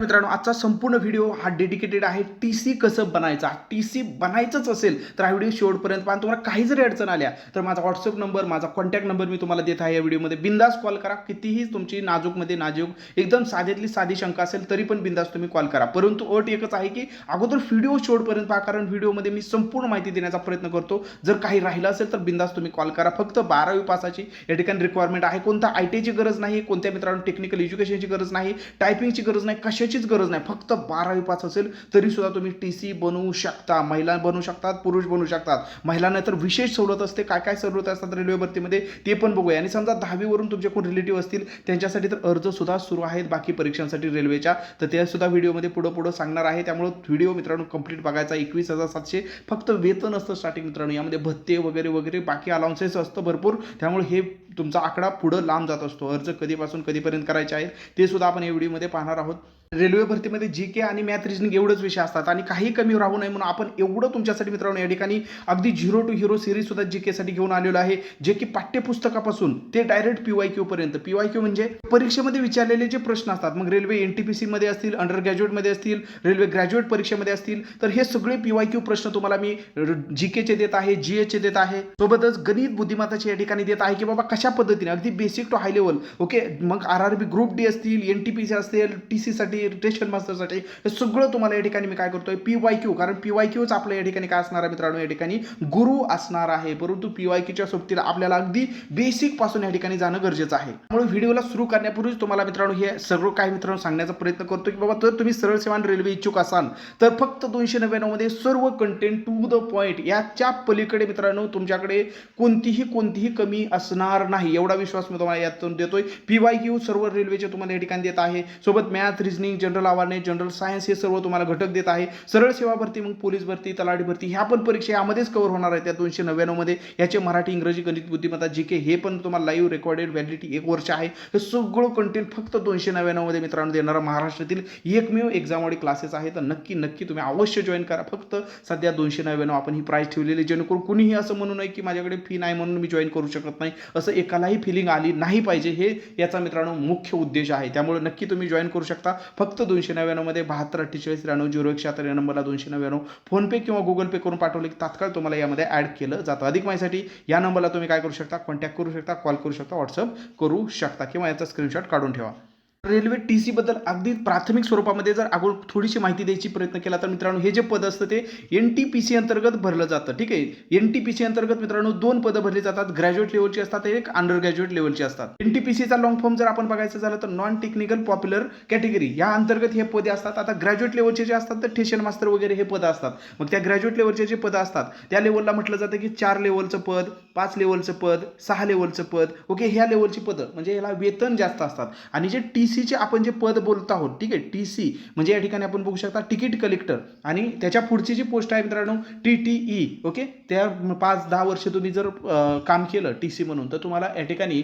मित्रांनो आजचा संपूर्ण व्हिडिओ हा डेडिकेटेड आहे. टी सी कसं बनायचा? टी सी बनायचंच असेल तर हा व्हिडिओ शेवटपर्यंत पण तुम्हाला काही जरी अडचण आल्या तर माझा व्हॉट्सअप नंबर माझा कॉन्टॅक्ट नंबर मी तुम्हाला देत आहे या व्हिडिओमध्ये बिंदास कॉल करा. कितीही तुमची नाजूकमध्ये नाजूक एकदम साधेतली साधी शंका असेल तरी पण बिंदास तुम्ही कॉल करा. परंतु अट एकच आहे की अगोदर व्हिडिओ शेवटपर्यंत पहा कारण व्हिडिओमध्ये मी संपूर्ण माहिती देण्याचा प्रयत्न करतो. जर काही राहिलं असेल तर बिंदास तुम्ही कॉल करा. फक्त बारावी पासाची या ठिकाणी रिक्वायरमेंट आहे. कोणता आय टीची गरज नाही कोणत्या मित्रांनो टेक्निकल एज्युकेशनची गरज नाही टायपिंगची गरज नाही कशाचीच गरज नाही. फक्त बारावी पास असेल तरीसुद्धा तुम्ही टी सी बनवू शकता. महिला बनवू शकतात पुरुष बनवू शकतात. महिलांना तर विशेष सवलत असते. काय काय सवलत असतात रेल्वे भरतीमध्ये? ते पण बघूया. आणि समजा दहावीवरून तुमचे कोण रिलेटिव्ह असतील त्यांच्यासाठी तर अर्जसुद्धा सुरू आहेत बाकी परीक्षांसाठी रेल्वेच्या. तर ते सुद्धा व्हिडिओमध्ये पुढं पुढं सांगणार आहे. त्यामुळे व्हिडिओ मित्रांनो कंप्लीट बघायचा. एकवीस हजार सातशे फक्त वेतन असतं स्टार्टिंग मित्रांनो. यामध्ये भत्ते वगैरे वगैरे बाकी अलाउन्सेस असतं भरपूर. त्यामुळे हे तुमचा आकडा पुढं लांब जात असतो. अर्ज कधीपासून कधीपर्यंत करायचे आहेत ते सुद्धा आपण या व्हिडिओमध्ये पाहणार आहोत. रेल्वे भरतीमध्ये जी के आणि मॅथ रिजनिंग एवढंच विषय असतात आणि काही कमी राहू नये म्हणून आपण एवढं तुमच्यासाठी मित्रांनो या ठिकाणी अगदी झिरो टू हिरो सिरीज सुद्धा जी केसाठी घेऊन आलेलो आहे जे की पाठ्यपुस्तकापासून ते डायरेक्ट पी वाय क्यू पर्यंत. पी वाय क्यू म्हणजे परीक्षेमध्ये विचारलेले जे प्रश्न असतात मग रेल्वे एन टी पी सीमध्ये असतील अंडर ग्रॅज्युएटमध्ये असतील रेल्वे ग्रॅज्युएट परीक्षेमध्ये असतील तर हे सगळे पी वाय क्यू प्रश्न तुम्हाला मी जी केचे देत आहे जी एचे देत आहे. सोबतच गणित बुद्धिमत्ताचे या ठिकाणी देत आहे की बाबा कशा पद्धतीने? अगदी basic to high level okay मग R R B group D असतील एन टी पी सी असेल टी सीसाठी इरिटेशन मास्टरसाठी हे सगळं तुम्हाला या ठिकाणी मी काय करतोय? पी वाय क्यू कारण पी वाय क्यूच आपल्या या ठिकाणी काय असणार आहे मित्रांनो? या ठिकाणी गुरु असणार आहे. परंतु पी वाय क्यूच्या सोबतीला आपल्याला अगदी बेसिकपासून या ठिकाणी जाणं गरजेचं आहे. त्यामुळे व्हिडिओला सुरू करण्यापूर्वीच तुम्हाला मित्रांनो हे सर्व काही मित्रांनो सांगण्याचा प्रयत्न करतो की बाबा जर तुम्ही सरळ सेवा रेल्वे इच्छुक असाल तर फक्त दोनशे नव्याण्णवमध्ये सर्व कंटेंट टू द पॉईंट याच्या पलीकडे मित्रांनो तुमच्याकडे कोणतीही कोणतीही कमी असणार नाही. एवढा विश्वास मी तुम्हाला यातून देतोय. पी वाय क्यू सर्व रेल्वेचे तुम्हाला या ठिकाणी देत आहे. सोबत math reasoning general awareness general science हे सर्व तुम्हाला घटक देत आहे. सरळ सेवा भरती मग पोलीस भरती तलाठी भरती ह्या पण परीक्षा यामध्येच कव्हर होणार आहे त्या दोनशे नव्याण्णवमध्ये याचे मराठी इंग्रजी गणित बुद्धिमत्ता जी के हे पण तुम्हाला लाईव्ह रेकॉर्डेड व्हॅलिडिटी एक वर्ष आहे. हे सगळं कंटेंट फक्त दोनशे नव्याण्णवमध्ये मित्रांनो देणारा महाराष्ट्रातील एकमेव एक्झामवाडी क्लासेस आहे तर नक्की नक्की तुम्ही अवश्य जॉईन करा. फक्त सध्या दोनशे नव्याण्णव आपण ही प्राईस ठेवलेली जेणेकरून कुणीही असं म्हणू नये की माझ्याकडे फी नाही म्हणून मी जॉईन करू शकत नाही. असं एकालाही फिलिंग आली नाही पाहिजे. हे याचा मित्रांनो मुख्य उद्देश आहे. त्यामुळे नक्की तुम्ही जॉईन करू शकता. फक्त दोनशे नव्याण्णवमध्ये बहात्तर अठ्ठेचाळीस त्र्याण्णव झिरो एकशे या नंबरला दोनशे नव्याण्णव. फोनपे किंवा गुगल पे करून पाठवले की तात्काळ तुम्हाला यामध्ये ॲड केलं जातं. अधिक माहितीसाठी या नंबरला तुम्ही काय करू शकता? कॉन्टॅक्ट करू शकता कॉल करू शकता व्हॉट्सअप करू शकता किंवा याचा स्क्रीनशॉट काढून ठेवा. रेल्वे टी सीबद्दल अगदी प्राथमिक स्वरूपामध्ये जर अगोदर थोडीशी माहिती द्यायची प्रयत्न केला तर मित्रांनो हे जे पद असतं ते एन टी पी सी अंतर्गत भरलं जातं ठीक आहे? एन टी पी सी अंतर्गत मित्रांनो दोन पदं भरली जातात ग्रॅज्युएट लेवलची असतात एक अंडर ग्रॅज्युएट लेवलची असतात. एन टी पी सीचा लॉंग फॉर्म जर आपण बघायचं झालं तर नॉन टेक्निकल पॉप्युलर कॅटेगरी या अंतर्गत हे पदे असतात. आता ग्रॅज्युएट लेवलचे जे असतात तर ठेशन मास्तर वगैरे हे पदं असतात. मग त्या ग्रॅज्युएट लेवलचे जे पदं असतात त्या लेवलला म्हटलं जातं की चार लेवलचं पद पाच लेवलचं पद सहा लेवलचं पद ओके? ह्या लेवलची पदं म्हणजे ह्याला वेतन जास्त असतात. आणि जे टी सीचे आपण जे पद बोलत आहोत ठीक आहे टी सी म्हणजे या ठिकाणी आपण बघू शकता तिकीट कलेक्टर आणि त्याच्या पुढची जी पोस्ट आहे मित्रांनो टी टी ई ओके त्या पाच दहा वर्ष तुम्ही जर काम केलं टी सी म्हणून तर तुम्हाला या ठिकाणी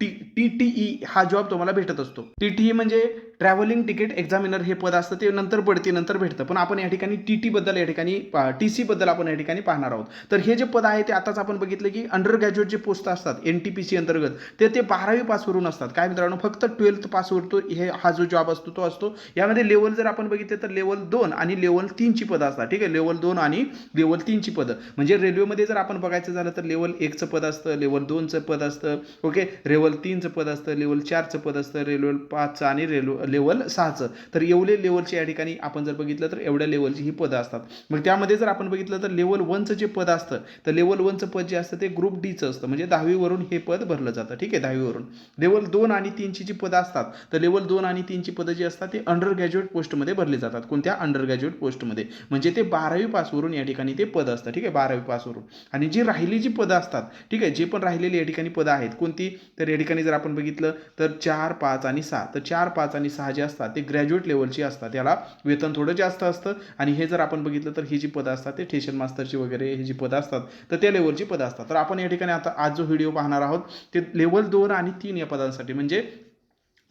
टी टी ई हा जॉब तुम्हाला भेटत असतो. टी टी ई म्हणजे ट्रॅव्हलिंग तिकीट एक्झामिनर हे पद असतं ते नंतर पडते नंतर भेटतं. पण आपण या ठिकाणी टी टीबद्दल या ठिकाणी टी सीबद्दल आपण या ठिकाणी पाहणार आहोत. तर हे जे पद आहे ते आताच आपण बघितलं की अंडर ग्रॅज्युएट जे पोस्ट असतात एन टी पी सी अंतर्गत ते ते बारावी पासवरून असतात. काय मित्रांनो फक्त ट्वेल्थ पासवर तो हे हा जो जॉब असतो तो असतो. यामध्ये लेवल जर आपण बघितले तर लेवल दोन आणि लेवल तीनची पदं असतात. ठीक आहे? लेवल दोन आणि लेवल तीनची पदं. म्हणजे रेल्वेमध्ये जर आपण बघायचं झालं तर लेवल एकचं पद असतं लेवल दोनचं पद असतं. ओके लेवल तीनचं पद असतं लेवल चारचं पद असतं रेल्वे पाचचं आणि रेल्वे लेवल सहाचं. तर एवढे लेवलचे या ठिकाणी आपण जर बघितलं तर एवढ्या लेवलची ही पदं असतात. मग त्यामध्ये जर आपण बघितलं तर लेवल वनचं जे पद असतं तर लेवल वनचं पद जे असतं ते ग्रुप डीचं असतं. म्हणजे दहावीवरून हे पद भरलं जातं. ठीक आहे दहावीवरून. लेवल दोन आणि तीनची जी पदं असतात तर लेवल दोन आणि तीनची पदं जी असतात ते अंडर ग्रॅज्युएट पोस्टमध्ये भरली जातात. कोणत्या? अंडर ग्रॅज्युएट पोस्टमध्ये म्हणजे ते बारावी पासवरून या ठिकाणी ते पद असतं. ठीक आहे बारावी पासवरून. आणि जी राहिली जी पदं असतात ठीक आहे जे पण राहिलेली या ठिकाणी पदं आहेत कोणती? तर या ठिकाणी जर आपण बघितलं तर चार पाच आणि सहा. तर चार पाच आणि सहा जे असतात ते ग्रॅज्युएट लेवलची असतात. याला वेतन थोडं जास्त असतं आणि हे जर आपण बघितलं तर ही जी पदं असतात ते ठेशन मास्तरची वगैरे ही जी पदं असतात तर त्या लेवलची पदं असतात. तर आपण या ठिकाणी आता आज जो व्हिडिओ पाहणार आहोत ते लेवल दोन आणि तीन या पदांसाठी. म्हणजे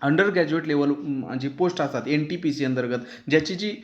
अंडर ग्रॅज्युएट लेवल जी पोस्ट असतात एन टी पी सी अंतर्गत ज्याची जी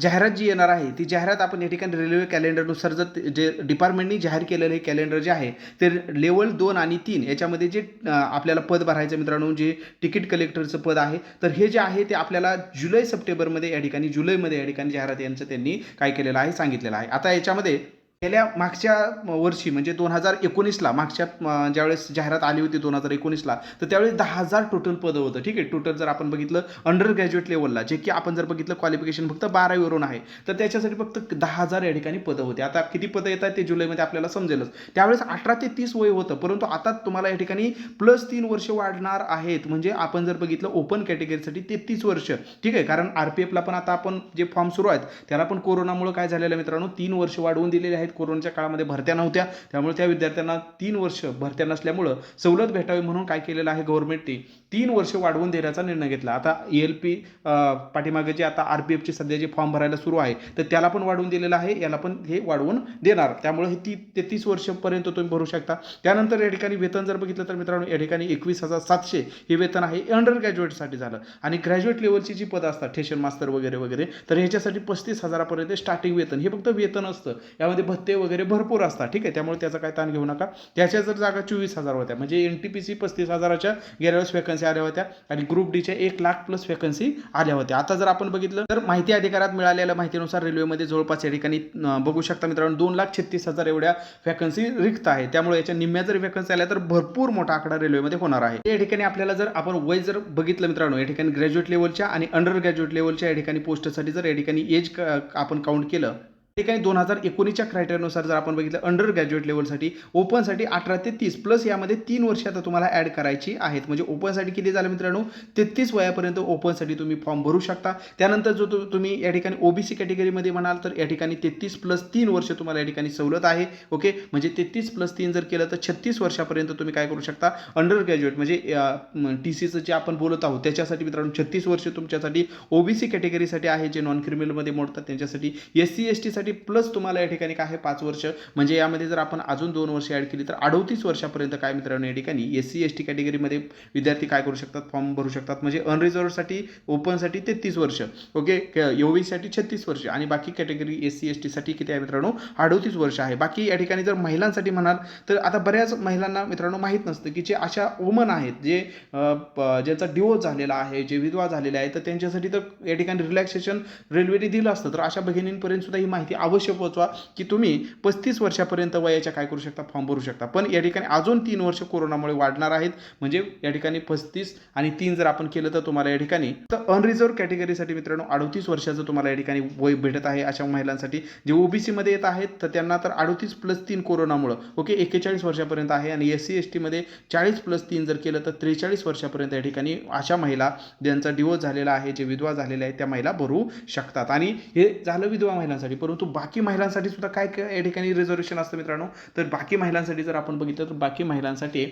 जाहिरात जी येणार आहे ती जाहिरात आपण या ठिकाणी रेल्वे कॅलेंडरनुसार जर जे डिपार्टमेंटनी जाहीर केलेलं हे कॅलेंडर जे आहे ते लेवल दोन आणि तीन याच्यामध्ये जे आपल्याला पद भरायचं मित्रांनो जे तिकीट कलेक्टरचं पद आहे तर हे जे आहे ते आपल्याला जुलै सप्टेंबरमध्ये या ठिकाणी जुलैमध्ये या ठिकाणी जाहिरात यांचं त्यांनी काय केलेलं आहे सांगितलेलं आहे. आता याच्यामध्ये गेल्या मागच्या वर्षी म्हणजे दोन हजार एकोणीसला मागच्या ज्यावेळेस जाहिरात आली होती दोन हजार एकोणीसला तर त्यावेळेस दहा हजार टोटल पदं होतं. ठीक आहे? टोटल जर आपण बघितलं अंडर ग्रॅज्युएट लेवलला जे की आपण जर बघितलं क्वालिफिकेशन फक्त बारावीवरून आहे. तर त्याच्यासाठी फक्त दहा हजार या ठिकाणी पदं होती. आता किती पदं येतात ते जुलैमध्ये आपल्याला समजेलच. त्यावेळेस अठरा ते तीस वय होतं परंतु आता तुम्हाला या ठिकाणी प्लस तीन वर्ष वाढणार आहेत. म्हणजे आपण जर बघितलं ओपन कॅटेगरीसाठी तेहतीस वर्ष. ठीक आहे? कारण आर पी एफला पण आता आपण जे फॉर्म सुरू आहेत त्याला पण कोरोनामुळे काय झालेलं मित्रांनो? तीन वर्ष वाढवून दिलेले आहेत कोरोनाच्या काळामध्ये भरत्या नव्हत्या. त्यामुळे त्या विद्यार्थ्यांना तीन वर्ष भरत्या नसल्यामुळं सवलत भेटावी म्हणून काय केलेलं आहे गव्हर्नमेंटने तीन वर्ष वाढवून देण्याचा निर्णय घेतला. आता ई एल पी पाठीमागे जे आता आर पी एफचे सध्या जे फॉर्म भरायला सुरू आहे तर त्याला पण वाढवून दिलेलं आहे याला पण हे वाढवून देणार. त्यामुळे हे ती तेहतीस वर्षपर्यंत तुम्ही भरू शकता. त्यानंतर या ठिकाणी वेतन जर बघितलं तर मित्रांनो या ठिकाणी एकवीस हजार सातशे हे वेतन आहे अंडर ग्रॅज्युएटसाठी झालं. आणि ग्रॅज्युएट लेवलची जी पदं असतात ठेशन मास्तर वगैरे वगैरे तर ह्याच्यासाठी पस्तीस हजारापर्यंत स्टार्टिंग वेतन. हे फक्त वेतन असतं. यामध्ये भत्ते वगैरे भरपूर असतात. ठीक आहे? त्यामुळे त्याचा काय ताण घेऊ नका. त्याच्या जर जागा चोवीस हजार होत्या. म्हणजे एन टी पी सी पस्तीस हजाराच्या गेल्या वेळेस वॅकन्सी आल्या होत्या आणि ग्रुप डीच्या एक लाख प्लस वॅकन्सी आल्या होत्या. आता जर आपण बघितलं तर माहिती अधिकारात मिळालेल्या माहितीनुसार रेल्वेमध्ये जवळपास या ठिकाणी बघू शकता मित्रांनो दोन लाख छत्तीस हजार एवढ्या वॅकन्सी रिक्त आहे. त्यामुळे याच्या निम्म्या जर व्हॅकन्सी आल्या तर भरपूर मोठा आकडा रेल्वेमध्ये होणार आहे. या ठिकाणी आपल्याला जर आपण वय जर बघितलं मित्रांनो या ठिकाणी ग्रॅज्युएट लेवलच्या आणि अंडर ग्रॅज्युएट लेवलच्या या ठिकाणी पोस्टसाठी जर या ठिकाणी एज आपण काउंट केलं ठिकाणी दोन हजार एकोणीसच्या क्रायटेरियानुसार जर आपण बघितलं अंडर ग्रॅज्युएट लेवलसाठी ओपनसाठी अठरा ते तीस प्लस यामध्ये तीन वर्ष आता तुम्हाला ॲड करायची आहेत. म्हणजे ओपनसाठी किती झालं मित्रांनो? तेहतीस वयापर्यंत ओपनसाठी तुम्ही फॉर्म भरू शकता. त्यानंतर जो तु- तुम्ही या ठिकाणी ओबीसी कॅटेगरीमध्ये म्हणाल तर या ठिकाणी तेहतीस प्लस तीन वर्ष तुम्हाला या ठिकाणी सवलत आहे. ओके म्हणजे तेहतीस प्लस तीन जर केलं तर छत्तीस वर्षापर्यंत तुम्ही काय करू शकता? अंडर ग्रॅज्युएट म्हणजे टी सीचं जे आपण बोलत आहोत त्याच्यासाठी मित्रांनो छत्तीस वर्ष तुमच्यासाठी ओबीसी कॅटेगरीसाठी आहे जे नॉन क्रिमिनलमध्ये मोडतात. त्यांच्यासाठी एस सी एस टीसाठी प्लस तुम्हाला या ठिकाणी काय आहे? पाच वर्ष. म्हणजे यामध्ये जर आपण अजून दोन वर्ष ॲड केली तर अडोतीस वर्षापर्यंत काय मित्रांनो या ठिकाणी एस सी एस टी कॅटेगरीमध्ये विद्यार्थी काय करू शकतात? फॉर्म भरू शकतात. म्हणजे अनरिझर्वसाठी ओपनसाठी तेहतीस वर्ष. ओके ओबीसीसाठी छत्तीस वर्ष. आणि बाकी कॅटेगरी एस सी एस टीसाठी किती आहे मित्रांनो? अडोतीस वर्ष आहे. बाकी या ठिकाणी जर महिलांसाठी म्हणाल तर आता बऱ्याच महिलांना मित्रांनो माहीत नसतं की जे अशा वुमन आहेत जे ज्यांचा डिवोर्स झालेला आहे जे विधवा झालेले आहे तर त्यांच्यासाठी तर या ठिकाणी रिलॅक्सेशन रेल्वेने दिलं असतं. तर अशा भगिनींपर्यंत सुद्धा ही माहिती अवश्य पोहोचवा की तुम्ही पस्तीस वर्षापर्यंत वयाच्या काय करू शकता? फॉर्म भरू शकता. पण या ठिकाणी अजून तीन वर्ष कोरोनामुळे वाढणार आहेत. म्हणजे या ठिकाणी पस्तीस आणि तीन जर आपण केलं तर तुम्हाला या ठिकाणी तर अनरिझर्व कॅटेगरीसाठी मित्रांनो अडतीस वर्षाचं तुम्हाला या ठिकाणी वय भेटत आहे अशा महिलांसाठी. जे ओबीसीमध्ये येत आहेत तर त्यांना तर अडतीस प्लस तीन कोरोनामुळं ओके एक्केचाळीस वर्षापर्यंत आहे. आणि एस सी एस टीमध्ये चाळीस प्लस तीन जर केलं तर त्रेचाळीस वर्षापर्यंत या ठिकाणी अशा महिला ज्यांचा डिवोर्स झालेला आहे जे विधवा झालेल्या आहेत त्या महिला भरू शकतात. आणि हे झालं विधवा महिलांसाठी परंतु बाकी महिलांसाठी सुद्धा काय काय या ठिकाणी रिझर्वेशन असतं मित्रांनो? तर बाकी महिलांसाठी जर आपण बघितलं तर बाकी महिलांसाठी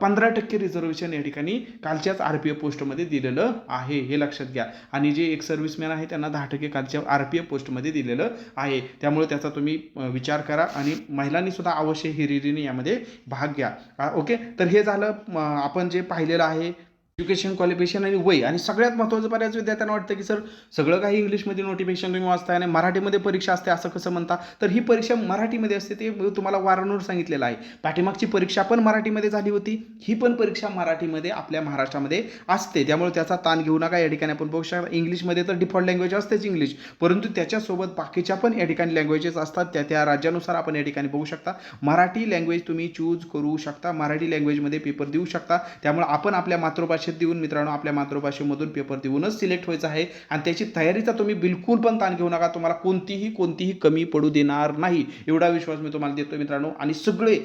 पंधरा टक्के रिझर्वेशन या ठिकाणी कालच्याच आर पी एफ पोस्टमध्ये दिलेलं आहे. हे लक्षात घ्या. आणि जे एक सर्व्हिसमॅन आहे त्यांना दहा टक्के कालच्या आर पी एफ पोस्टमध्ये दिलेलं आहे. त्यामुळे त्याचा तुम्ही विचार करा आणि महिलांनी सुद्धा अवश्य हिरिरीने यामध्ये भाग घ्या. ओके? तर हे झालं आपण जे पाहिलेलं आहे एज्युकेशन क्वालिफिकेशन आणि वय. आणि सगळ्यात महत्त्वाचं बऱ्याच विद्यार्थ्यांना वाटतं की सर सगळं काही इंग्लिशमध्ये नोटिफिकेशन तुम्ही वाचताय आणि मराठीमध्ये परीक्षा असते असं कसं म्हणता? तर ही परीक्षा मराठीमध्ये असते ते तुम्हाला वारंवार सांगितलेलं आहे. पाठीमागची परीक्षा पण मराठीमध्ये झाली होती. ही पण परीक्षा मराठीमध्ये आपल्या महाराष्ट्रामध्ये असते. त्यामुळे त्याचा ताण घेऊ नका. या ठिकाणी आपण बघू शकता इंग्लिशमध्ये तर डिफॉल्ट लँग्वेज असतेच इंग्लिश. परंतु त्याच्यासोबत बाकीच्या पण या ठिकाणी लँग्वेजेस असतात. त्या त्या राज्यानुसार आपण या ठिकाणी बघू शकता. मराठी लँग्वेज तुम्ही चूज करू शकता. मराठी लँग्वेजमध्ये पेपर देऊ शकता. त्यामुळे आपण आपल्या मातृभाषा मातृभाषेत देऊन मित्रांनो आपल्या मातृभाषेमधून पेपर देऊनच सिलेक्ट व्हायचं आहे. आणि त्याची तयारीचा तुम्ही बिलकुल पण ताण घेऊ नका. तुम्हाला कोणतीही कोणतीही कमी पडू देणार नाही. एवढा विश्वास मी तुम्हाला देतो मित्रांनो. आणि सगळे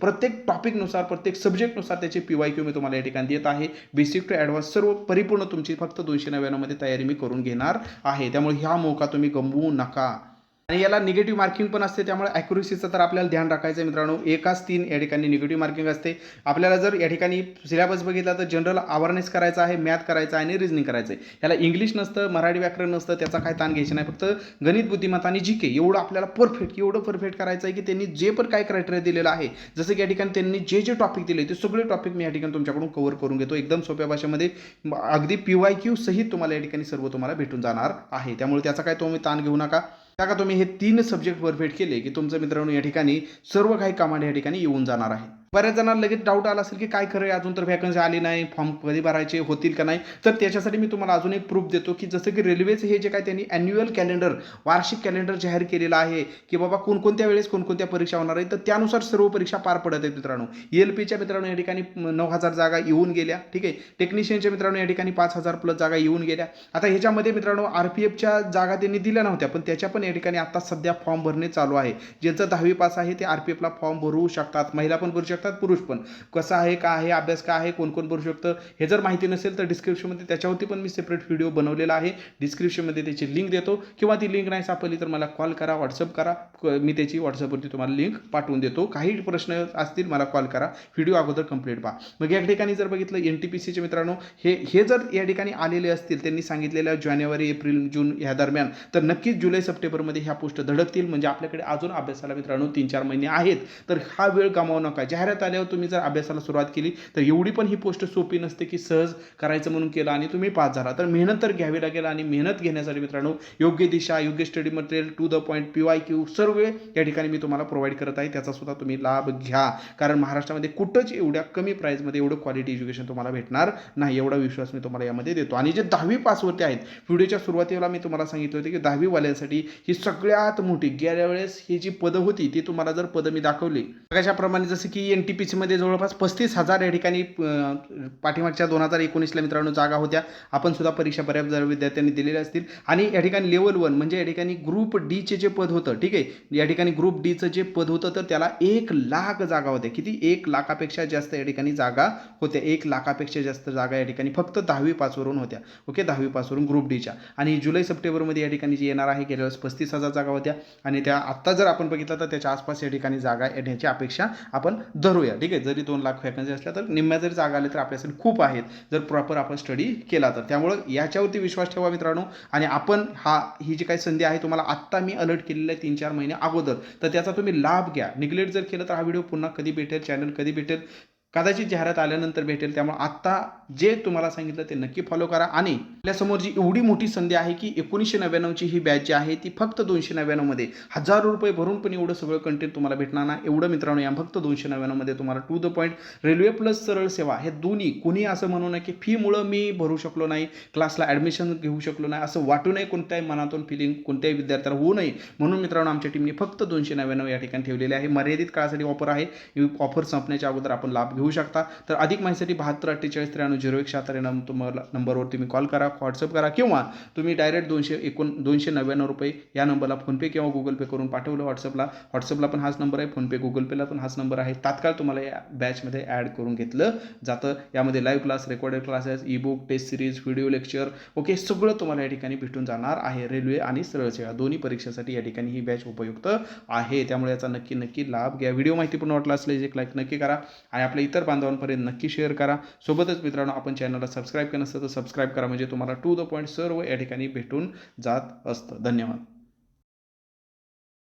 प्रत्येक टॉपिकनुसार प्रत्येक सब्जेक्टनुसार त्याचे पी वाय क्यू मी तुम्हाला या ठिकाणी देत आहे. बेसिक टू ॲडव्हान्स सर्व परिपूर्ण तुमची फक्त दोनशे नव्याण्णवमध्ये तयारी मी करून घेणार आहे. त्यामुळे ह्या मोका तुम्ही गमवू नका. आणि याला निगेटिव्ह मार्किंग पण असते त्यामुळे ॲक्युरेसीचं तर आपल्याला ध्यान राखायचं आहे मित्रांनो. एकाच तीन या ठिकाणी निगेटिव्ह मार्किंग असते. आपल्याला जर या ठिकाणी सिलेबस बघितला तर जनरल अवेअरनेस करायचा आहे मॅथ करायचा आहे आणि रिझनिंग करायचं आहे याला इंग्लिश नसतं मराठी व्याकरण नसतं त्याचा काय ताण घ्यायचा नाही. फक्त गणित बुद्धिमत्ता आणि जी के एवढं आपल्याला परफेक्ट एवढं परफेक्ट करायचं आहे की त्यांनी जे पण काय क्रायटेरिया दिलेलं आहे जसं की या ठिकाणी त्यांनी जे जे टॉपिक दिले ते सगळे टॉपिक मी या ठिकाणी तुमच्याकडून कव्हर करून घेतो. एकदम सोप्या भाषेमध्ये अगदी पी वाय क्यू सहित तुम्हाला या ठिकाणी सर्व तुम्हाला भेटून जाणार आहे. त्यामुळे त्याचा काय तुम्ही ताण घेऊ नका. त्या का तुम्ही हे तीन सब्जेक्ट परफेक्ट केले की तुमचं मित्रांनो या ठिकाणी सर्व काही कामांड या ठिकाणी येऊन जाणार आहे. बऱ्याच जणांना लगेच डाऊट आला असेल की काय खरं आहे? अजून तर व्हॅकन्सी आली नाही. फॉर्म कधी भरायचे? होतील का नाही? तर त्याच्यासाठी मी तुम्हाला अजून एक प्रूफ देतो की जसं की रेल्वेचं हे जे काय त्यांनी अॅन्युअल कॅलेंडर वार्षिक कॅलेंडर जाहीर केलेलं आहे की बाबा कोणकोणत्या वेळेस कोणकोणत्या परीक्षा होणार आहे तर त्यानुसार सर्व परीक्षा पार पडत आहेत मित्रांनो. एल पीच्या मित्रांनो या ठिकाणी नऊ हजार जागा येऊन गेल्या. ठीक आहे? टेक्निशियनच्या मित्रांनो या ठिकाणी पाच हजार प्लस जागा येऊन गेल्या. आता ह्याच्यामध्ये मित्रांनो आर पी एफच्या जागा त्यांनी दिल्या नव्हत्या पण त्याच्या पण या ठिकाणी आता सध्या फॉर्म भरणे चालू आहे. ज्यांचं दहावी पास आहे ते आर पी एफला फॉर्म भरू शकतात. महिला पण भरू शकतात. पुरुष पण. कसं आहे का आहे अभ्यास का आहे कोण कोण भरू शकतं हे जर माहिती नसेल तर डिस्क्रिप्शनमध्ये त्याच्यावरती पण मी सेपरेट व्हिडिओ बनवलेला आहे. डिस्क्रिप्शनमध्ये त्याची लिंक देतो. किंवा ती लिंक नाही सापडली तर मला कॉल करा व्हॉट्सअप करा. मी त्याची व्हॉट्सअपवरती तुम्हाला लिंक पाठवून देतो. काही प्रश्न असतील मला कॉल करा. व्हिडिओ अगोदर कंप्लीट पहा. मग या ठिकाणी जर बघितलं एन टी पी सीचे मित्रांनो हे हे जर या ठिकाणी आलेले असतील त्यांनी सांगितलेल्या जानेवारी एप्रिल जून ह्या दरम्यान तर नक्कीच जुलै सप्टेंबरमध्ये ह्या पोस्ट धडकतील. म्हणजे आपल्याकडे अजून अभ्यासाला मित्रांनो तीन चार महिने आहेत. तर हा वेळ गमावू नका. जाहिरात आल्यावर तुम्ही जर अभ्यासाला सुरुवात केली तर एवढी पण ही पोस्ट सोपी नसते की सहज करायचं म्हणून केलं आणि तुम्ही पास झाला. तर मेहनत तर घ्यावी लागेल आणि मेहनत घेण्यासाठी मित्रांनो योग्य दिशा योग्य study material to the point P Y Q सर्व या ठिकाणी मी तुम्हाला प्रोव्हाइड करत आहे. त्याचा सुद्धा तुम्ही लाभ घ्या. कारण महाराष्ट्रामध्ये कुठंच एवढ्या कमी प्राईजमध्ये एवढं क्वालिटी एज्युकेशन तुम्हाला भेटणार नाही. एवढा विश्वास मी तुम्हाला यामध्ये देतो. आणि जे दहावी पासवरती आहेत व्हिडिओच्या सुरुवातीला मी तुम्हाला सांगितलं होतं की दहावीवाल्यांसाठी ही सगळ्यात मोठी गेल्या वेळेस ही जी पदं होती ती तुम्हाला जर पदं मी दाखवली अशाप्रमाणे जसं की एन टी पी सीमध्ये जवळपास पस्तीस हजार या ठिकाणी पाठीमागच्या दोन हजार एकोणीसला मित्रांनो जागा होत्या. आपण सुद्धा परीक्षा बऱ्याच जर विद्यार्थ्यांनी दिलेल्या असतील. आणि या ठिकाणी लेवल वन म्हणजे या ठिकाणी ग्रुप डीचे जे पद होतं ठीक आहे? या ठिकाणी ग्रुप डीचं जे पद होतं तर त्याला एक लाख जागा होत्या. किती? एक लाखापेक्षा जास्त या ठिकाणी जागा होत्या. एक लाखापेक्षा जास्त जागा या ठिकाणी फक्त दहावी पासवरून होत्या. ओके? दहावी पासवरून ग्रुप डीच्या आणि जुलै सप्टेंबरमध्ये या ठिकाणी जे येणार आहे गेल्या पस्तीस हजार जागा होत्या. आणि त्या आत्ता जर आपण बघितलं तर त्याच्या आसपास या ठिकाणी जागा येण्याची अपेक्षा आपण धरूया. ठीक आहे? जरी दोन लाख वॅकन्सी असल्या तर निम्म्या जरी जागा आल्या तर आपल्यासाठी खूप आहेत. जर प्रॉपर आपण स्टडी केला तर. त्यामुळं याच्यावरती विश्वास ठेवा मित्रांनो. आणि आपण हा ही जी काही संधी आहे तुम्हाला आत्ता मी अलर्ट केलेलं आहे तीन चार महिने अगोदर तर त्याचा तुम्ही लाभ घ्या. निग्लेक्ट जर केलं तर हा व्हिडिओ पुन्हा कधी भेटेल? चॅनल कधी भेटेल? कदाचित जाहिरात आल्यानंतर भेटेल. त्यामुळे आत्ता जे तुम्हाला सांगितलं ते नक्की फॉलो करा. आणि आपल्यासमोर जी एवढी मोठी संधी आहे की एकोणीसशे नव्याण्णवची ही बॅच जी आहे ती फक्त दोनशे नव्याण्णवमध्ये हजारो रुपये भरून पण एवढं सगळं कंटेंट तुम्हाला भेटणार ना एवढं मित्रांनो या फक्त दोनशे नव्याण्णवमध्ये तुम्हाला to the point railway plus सरळ सेवा हे दोन्ही कुणी असं म्हणू नये की फीमुळं मी भरू शकलो नाही क्लासला ॲडमिशन घेऊ शकलो नाही असं वाटू नये कोणत्याही मनातून फिलिंग कोणत्याही विद्यार्थ्याला होऊ नये. म्हणून मित्रांनो आमच्या टीमने फक्त दोनशे नव्याण्णव या ठिकाणी ठेवलेले आहे. मर्यादित काळासाठी ऑफर आहे. ऑफर संपण्याच्या अगोदर आपण लाभ घेऊ. घेऊ शकता. तर अधिक माहितीसाठी बहात्तर अठ्ठेचाळीस त्र्याण्णव झिरो एक शहात्तर या तुम्हाला नंबरवर तुम्ही कॉल करा व्हॉट्सअप करा किंवा तुम्ही डायरेक्ट दोनशे एकोण दोनशे नव्याण्णव रुपये या नंबरला फोनपे किंवा गुगल पे करून पाठवलं व्हॉट्सअपला व्हॉट्सअपला पण हाच नंबर आहे. फोनपे गुगल पेला पण हाच नंबर आहे. तात्काळ तुम्हाला या बॅचमध्ये ॲड करून घेतलं जातं. यामध्ये live class recorded classes e book test series video lecture okay सगळं तुम्हाला या ठिकाणी भेटून जाणार आहे. रेल्वे आणि सरळ सेवा दोन्ही परीक्षेसाठी या ठिकाणी ही बॅच उपयुक्त आहे. त्यामुळे याचा नक्की नक्की लाभ घ्या. व्हिडिओ माहितीपूर्ण वाटला असल्यास एक लाईक नक्की करा. आणि आपल्या इतर बांधवांपर्यंत नक्की शेअर करा. सोबतच मित्रांनो आपण चॅनलला सबस्क्राईब केलं नसतं तर सबस्क्राईब करा. म्हणजे तुम्हाला टू द पॉईंट सर्व या ठिकाणी भेटून जात असतं. धन्यवाद.